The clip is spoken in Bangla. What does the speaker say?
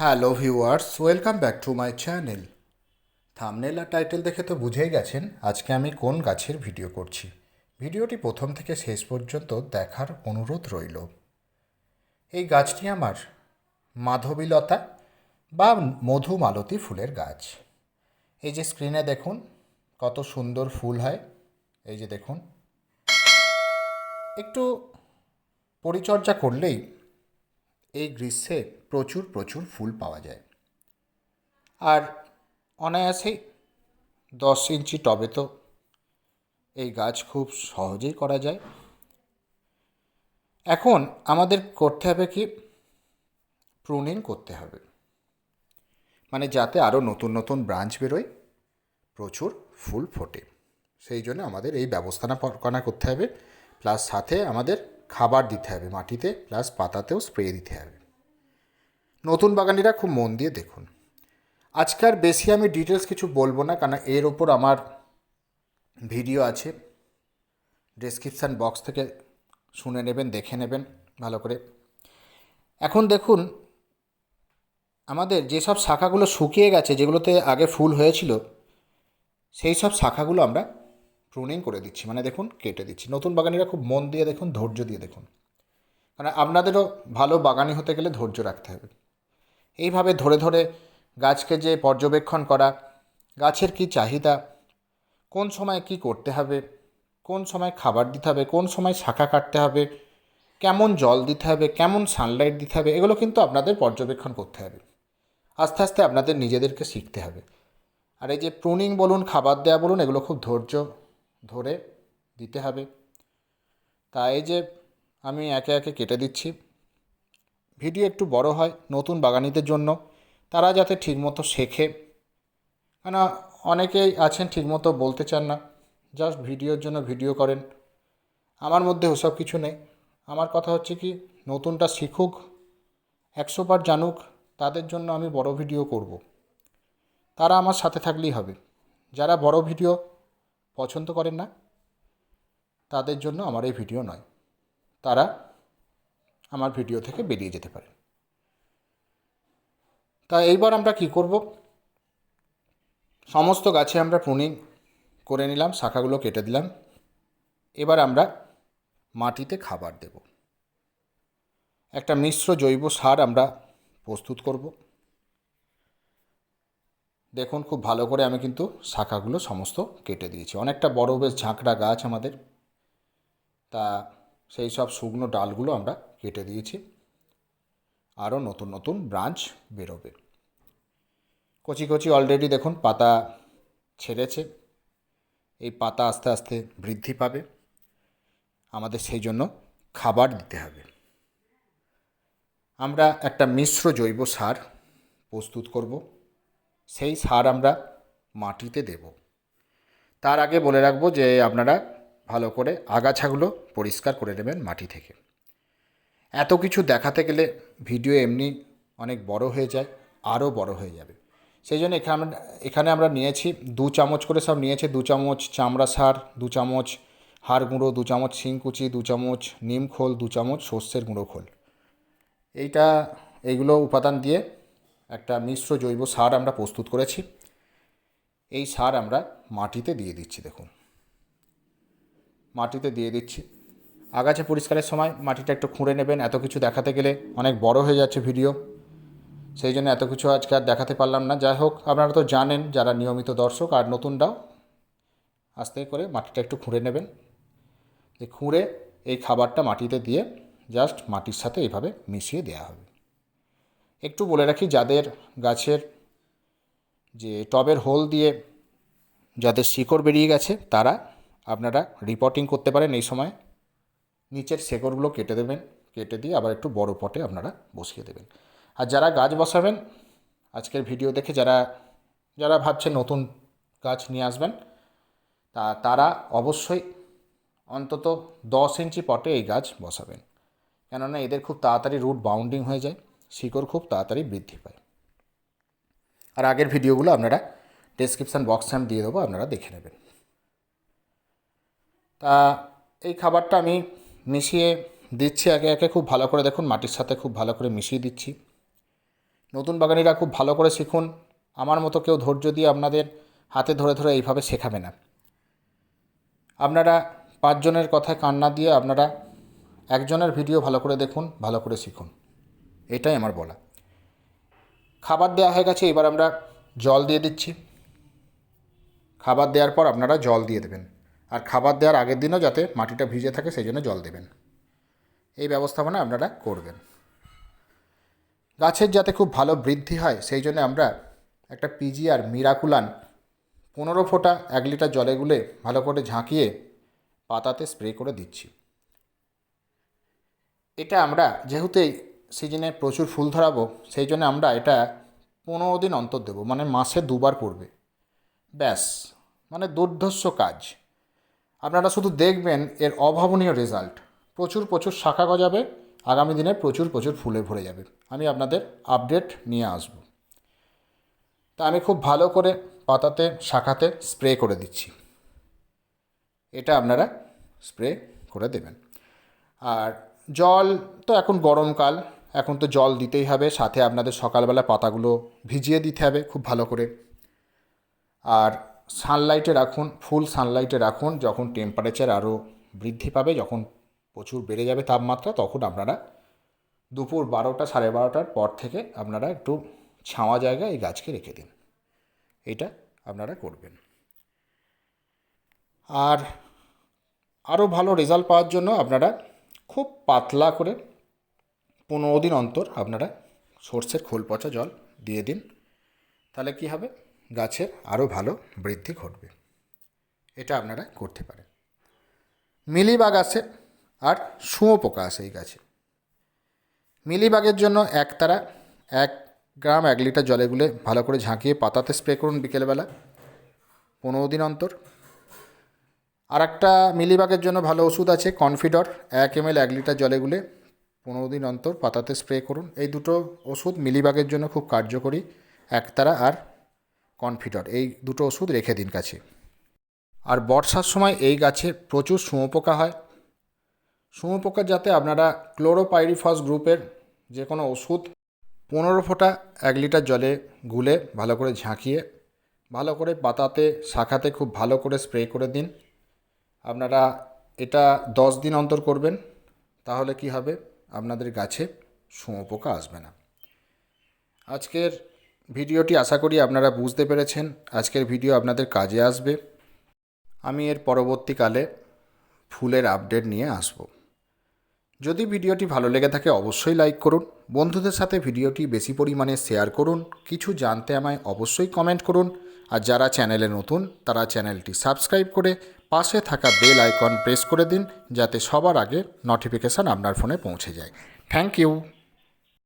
Hello viewers, welcome back to my channel. Thumbnail R title দেখে তো বুঝেই গেছেন আজকে আমি কোন গাছের ভিডিও করছি। ভিডিওটি প্রথম থেকে শেষ পর্যন্ত দেখার অনুরোধ রইল। এই গাছটি আমার মাধবীলতা বা মধুমালতী ফুলের গাছ। এই যে স্ক্রিনে দেখুন, কত সুন্দর ফুল হয়। এই যে দেখুন, একটু পরিচর্যা করলেই এই গ্রীষ্মে প্রচুর প্রচুর ফুল পাওয়া যায়। আর অনায়াসেই দশ ইঞ্চি টবে তো এই গাছ খুব সহজেই করা যায়। এখন আমাদের করতে হবে কি? প্রুনিং করতে হবে। মানে যাতে আরও নতুন নতুন ব্রাঞ্চ বেরোয়, প্রচুর ফুল ফোটে। সেই জন্য আমাদের এই ব্যবস্থাপনা করতে হবে। প্লাস সাথে আমাদের খাবার দিতে হবে মাটিতে প্লাস পাতাতেও স্প্রে দিতে হবে। নতুন বাগানিরা খুব মন দিয়ে দেখুন। আজকার বেশি আমি ডিটেলস কিছু বলব না, কারণ এর ওপর আমার ভিডিও আছে। ডেসক্রিপশান বক্স থেকে শুনে নেবেন, দেখে নেবেন, ভালো করে। এখন দেখুন, আমাদের যেসব শাখাগুলো শুকিয়ে গেছে, যেগুলোতে আগে ফুল হয়েছিল, সেই সব শাখাগুলো আমরা প্রুনিং করে দিচ্ছি মানে দেখুন কেটে দিচ্ছি। নতুন বাগানিরা খুব মন দিয়ে দেখুন, ধৈর্য দিয়ে দেখুন। কারণ আপনাদেরও ভালো বাগানি হতে গেলে ধৈর্য রাখতে হবে। এইভাবে ধরে ধরে গাছকে যে পর্যবেক্ষণ করা, গাছের কি চাহিদা, কোন সময় কি করতে হবে, কোন সময় খাবার দিতে হবে, কোন সময় শাখা কাটতে হবে, কেমন জল দিতে হবে, কেমন সানলাইট দিতে হবে, এগুলো কিন্তু আপনাদের পর্যবেক্ষণ করতে হবে। আস্তে আস্তে আপনাদের নিজেদেরকে শিখতে হবে। আর এই যে প্রুনিং বলুন, খাবার দেওয়া বলুন, এগুলো খুব ধৈর্য ধরে দিতে হবে। তা এই যে আমি একে একে কেটে দিচ্ছি। ভিডিও একটু বড় হয় নতুন বাগানিদের জন্য। তারা যাতে ঠিকমতো শেখে। কেন অনেকেই আছেন ঠিকমতো বলতে চান না। জাস্ট ভিডিওর জন্য ভিডিও করেন। আমার মধ্যে ওসব কিছু নেই। আমার কথা হচ্ছে কি, নতুনটা শিখুক, একশো বার জানুক, তাদের জন্য আমি বড় ভিডিও করব। তারা আমার সাথে থাকলেই হবে। যারা বড় ভিডিও পছন্দ করেন না, তাদের জন্য আমার এই ভিডিও নয়। তারা আমার ভিডিও থেকে বেরিয়ে যেতে পারে তা এইবার আমরা কি করব? সমস্ত গাছে আমরা প্রুনিং করে নিলাম, শাখাগুলো কেটে দিলাম। এবার আমরা মাটিতে খাবার দেব। একটা মিশ্র জৈব সার আমরা প্রস্তুত করব। দেখুন, খুব ভালো করে আমি কিন্তু শাখাগুলো সমস্ত কেটে দিয়েছি। অনেকটা বড় বেশ ঝাঁকড়া গাছ আমাদের। তা সেই সব শুকনো ডালগুলো আমরা কেটে দিয়েছি। আরও নতুন নতুন ব্রাঞ্চ বেরোবে। কচি কচি অলরেডি দেখুন, পাতা ছেড়েছে। এই পাতা আস্তে আস্তে বৃদ্ধি পাবে। আমাদের সেই জন্য খাবার দিতে হবে। আমরা একটা মিশ্র জৈব সার প্রস্তুত করব। সেই সার আমরা মাটিতে দেব। তার আগে বলে রাখব যে আপনারা ভালো করে আগাছাগুলো পরিষ্কার করে নেবেন মাটি থেকে। এত কিছু দেখাতে গেলে ভিডিও এমনি অনেক বড় হয়ে যায়, আরও বড় হয়ে যাবে। সেই জন্য এখানে এখানে আমরা নিয়েছি দু চামচ করে সব নিয়েছি, দু চামচ চামড়া সার, দু চামচ হাড় গুঁড়ো, দু চামচ শিংকুচি, দু চামচ নিম খোল, দু চামচ সর্ষের গুঁড়ো খোল। এইটা, এইগুলো উপাদান দিয়ে একটা মিশ্র জৈব সার আমরা প্রস্তুত করেছি। এই সার আমরা মাটিতে দিয়ে দিচ্ছি, দেখুন। মাটিতে দিয়ে দিচ্ছি। আগাছা পরিষ্কারের সময় মাটিটা একটু খুঁড়ে নেবেন, এত কিছু দেখাতে গেলে অনেক বড় হয়ে যাচ্ছে ভিডিও। সেই জন্য এত কিছু আজকে আর দেখাতে পারলাম না। যাই হোক, আপনারা তো জানেন যারা নিয়মিত দর্শক আর নতুনরাও, আস্তে করে মাটিটা একটু খুঁড়ে নেবেন। এই খুঁড়ে এই খাবারটা মাটিতে দিয়ে জাস্ট মাটির সাথে এইভাবে মিশিয়ে দেওয়া হবে। একটু বলে রাখি, যাদের গাছের যে টবের হোল দিয়ে যাদের শিকড় বেরিয়ে গেছে, তারা আপনারা রিপোর্টিং করতে পারেন এই সময়। নিচের শেকড়গুলো কেটে দেবেন, কেটে দিয়ে আবার একটু বড় পটে আপনারা বসিয়ে দেবেন। আর যারা গাছ বসাবেন, আজকের ভিডিও দেখে যারা যারা ভাবছেন নতুন গাছ নিয়ে আসবেন, তা তারা অবশ্যই অন্তত দশ ইঞ্চি পটে এই গাছ বসাবেন। কেননা এদের খুব তাড়াতাড়ি রুট বাউন্ডিং হয়ে যায়। শিকড় খুব তাড়াতাড়ি বৃদ্ধি পায়। আর আগের ভিডিওগুলো আপনারা ডেসক্রিপশান বক্সে আমি দিয়ে দেবো, আপনারা দেখে নেবেন। তা এই খাবারটা আমি মিশিয়ে দিচ্ছি, একে একে খুব ভালো করে দেখুন, মাটির সাথে খুব ভালো করে মিশিয়ে দিচ্ছি। নতুন বাগানিরা খুব ভালো করে শিখুন, আমার মতো কেউ ধৈর্য দিয়ে আপনাদের হাতে ধরে ধরে এইভাবে শেখাবে না। আপনারা পাঁচজনের কথায় কান্না দিয়ে আপনারা একজনের ভিডিও ভালো করে দেখুন, ভালো করে শিখুন। এটাই আমার বলা। খাবার দেওয়া হয়ে গেছে, এবার আমরা জল দিয়ে দিচ্ছি। খাবার দেওয়ার পর আপনারা জল দিয়ে দেবেন। আর খাবার দেওয়ার আগের দিনও যাতে মাটিটা ভিজে থাকে, সেই জন্য জল দেবেন। এই ব্যবস্থাপনা আপনারা করবেন। গাছের যাতে খুব ভালো বৃদ্ধি হয়, সেই জন্য আমরা একটা পিজি আর মিরাকুলান পনেরো ফোঁটা এক লিটার জলে গুলে ভালো করে ঝাঁকিয়ে পাতাতে স্প্রে করে দিচ্ছি। এটা আমরা যেহেতু সিজনে প্রচুর ফুল ধরাবো, সেই জন্য আমরা এটা পনেরো দিন অন্তর দেবো মানে মাসে দুবার পড়বে ব্যাস মানে দুর্ধর্ষ কাজ। আপনারা শুধু দেখবেন এর অভাবনীয় রেজাল্ট প্রচুর প্রচুর শাখা গজাবে, আগামী দিনে প্রচুর প্রচুর ফুলে ভরে যাবে। আমি আপনাদের আপডেট নিয়ে আসব। তা আমি খুব ভালো করে পাতাতে, শাখাতে স্প্রে করে দিচ্ছি। এটা আপনারা স্প্রে করে দেবেন। আর জল তো এখন গরমকাল এখন তো জল দিতেই হবে, সাথে আপনাদের সকালবেলা পাতাগুলো ভিজিয়ে দিতে হবে খুব ভালো করে। আর সানলাইটে রাখুন ফুল সানলাইটে রাখুন, যখন টেম্পারেচার আরও বৃদ্ধি পাবে, যখন প্রচুর বেড়ে যাবে তাপমাত্রা, তখন আপনারা দুপুর বারোটা, সাড়ে বারোটার পর থেকে আপনারা একটু ছাওয়া জায়গায় এই গাছকে রেখে দিন। এটা আপনারা করবেন। আর আরও ভালো রেজাল্ট পাওয়ার জন্য আপনারা খুব পাতলা করে পনেরো দিন অন্তর আপনারা সর্ষের খোল পচা জল দিয়ে দিন। তাহলে কি হবে? গাছের আরও ভালো বৃদ্ধি ঘটবে। এটা আপনারা করতে পারেন। মিলিবাগ আসে আর শুঁয়ো পোকা আসে এই গাছে। মিলিবাগের জন্য একতারা, এক গ্রাম, এক লিটার জলে গুলে ভালো করে ঝাঁকিয়ে পাতাতে স্প্রে করুন বিকেলবেলা, পনেরো দিন অন্তর। আর একটা মিলিবাগের জন্য ভালো ওষুধ আছে কনফিডর, এক এম এক লিটার জলে গুলে পনেরো দিন অন্তর পাতাতে স্প্রে করুন। এই দুটো ওষুধ মিলিবাগের জন্য খুব কার্যকরী, একতারা আর কনফিডর। এই দুটো ওষুধ রেখে দিন কাছে আর বর্ষার সময় এই গাছে প্রচুর শুঁয়োপোকা হয়। শুঁয়োপোকা যাতে আপনারা ক্লোরোপাইরিফস গ্রুপের যে কোনো ওষুধ পনেরো ফোঁটা এক লিটার জলে গুলে ভালো করে ঝাঁকিয়ে, ভালো করে পাতাতে, শাখাতে খুব ভালো করে স্প্রে করে দিন। আপনারা এটা দশ দিন অন্তর করবেন, তাহলে কি হবে? আপনাদের গাছে শুঁয়োপোকা আসবে না। আজকের ভিডিওটি আশা করি আপনারা বুঝতে পেরেছেন। আজকের ভিডিও আপনাদের কাজে আসবে। আমি এর পরবর্তীকালে ফুলের আপডেট নিয়ে আসব। যদি ভিডিওটি ভালো লেগে থাকে অবশ্যই লাইক করুন। বন্ধুদের সাথে ভিডিওটি বেশি পরিমাণে শেয়ার করুন। কিছু জানতে আমায় অবশ্যই কমেন্ট করুন। আর যারা চ্যানেলে নতুন, তারা চ্যানেলটি সাবস্ক্রাইব করে পাশে থাকা বেল আইকন প্রেস করে দিন যাতে সবার আগে নোটিফিকেশান আপনার ফোনে পৌঁছে যায়। Thank you